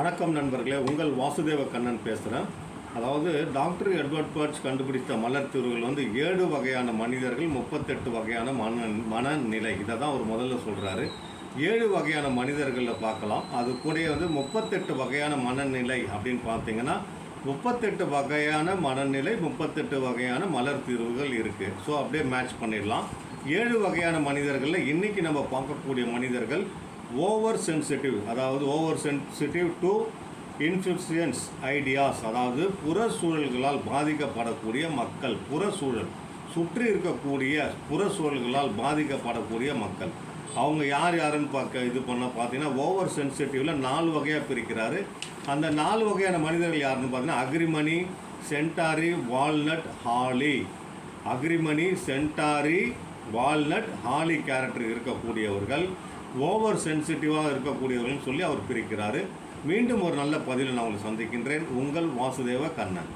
வணக்கம் நண்பர்களே உங்கள் வாசுதேவ கண்ணன் பேசுகிறேன் அதாவது டாக்டர் எட்வர்ட் பர்ச் கண்டுபிடித்த மலர் தீர்வுகள் வந்து ஏழு வகையான மனிதர்கள் முப்பத்தெட்டு வகையான மன மனநிலை. இதை தான் அவர் முதல்ல சொல்கிறாரு ஏழு வகையான மனிதர்களில் பார்க்கலாம். அது கூட வந்து முப்பத்தெட்டு வகையான மனநிலை அப்படின்னு பார்த்தீங்கன்னா முப்பத்தெட்டு வகையான மனநிலை முப்பத்தெட்டு வகையான மலர் தீர்வுகள் இருக்குது ஸோ அப்படியே மேட்ச் பண்ணிடலாம். ஏழு வகையான மனிதர்களில் இன்றைக்கி நம்ம பார்க்கக்கூடிய மனிதர்கள் ஓவர் சென்சிட்டிவ் அதாவது over sensitive to influence ideas அதாவது புற சூழல்களால் பாதிக்கப்படக்கூடிய மக்கள் புற சூழல் சுற்றி இருக்கக்கூடிய புற சூழல்களால் பாதிக்கப்படக்கூடிய மக்கள். அவங்க யார் யாருன்னு பார்க்க இது பண்ண பார்த்தீங்கன்னா ஓவர் சென்சிட்டிவில் நாலு வகையாக பிரிக்கிறாரு. அந்த நாலு வகையான மனிதர்கள் யாருன்னு பார்த்தீங்கன்னா agrimony centaury walnut holly. Agrimony centaury walnut holly character இருக்கக்கூடியவர்கள். ஓவர் சென்சிட்டிவாக இருக்கக்கூடியவர்கள்னு சொல்லி அவர் பிரிக்கிறாரு. மீண்டும் ஒரு நல்ல பதிவில் நான் உங்களை சந்திக்கின்றேன். உங்கள் வாசுதேவ கண்ணன்.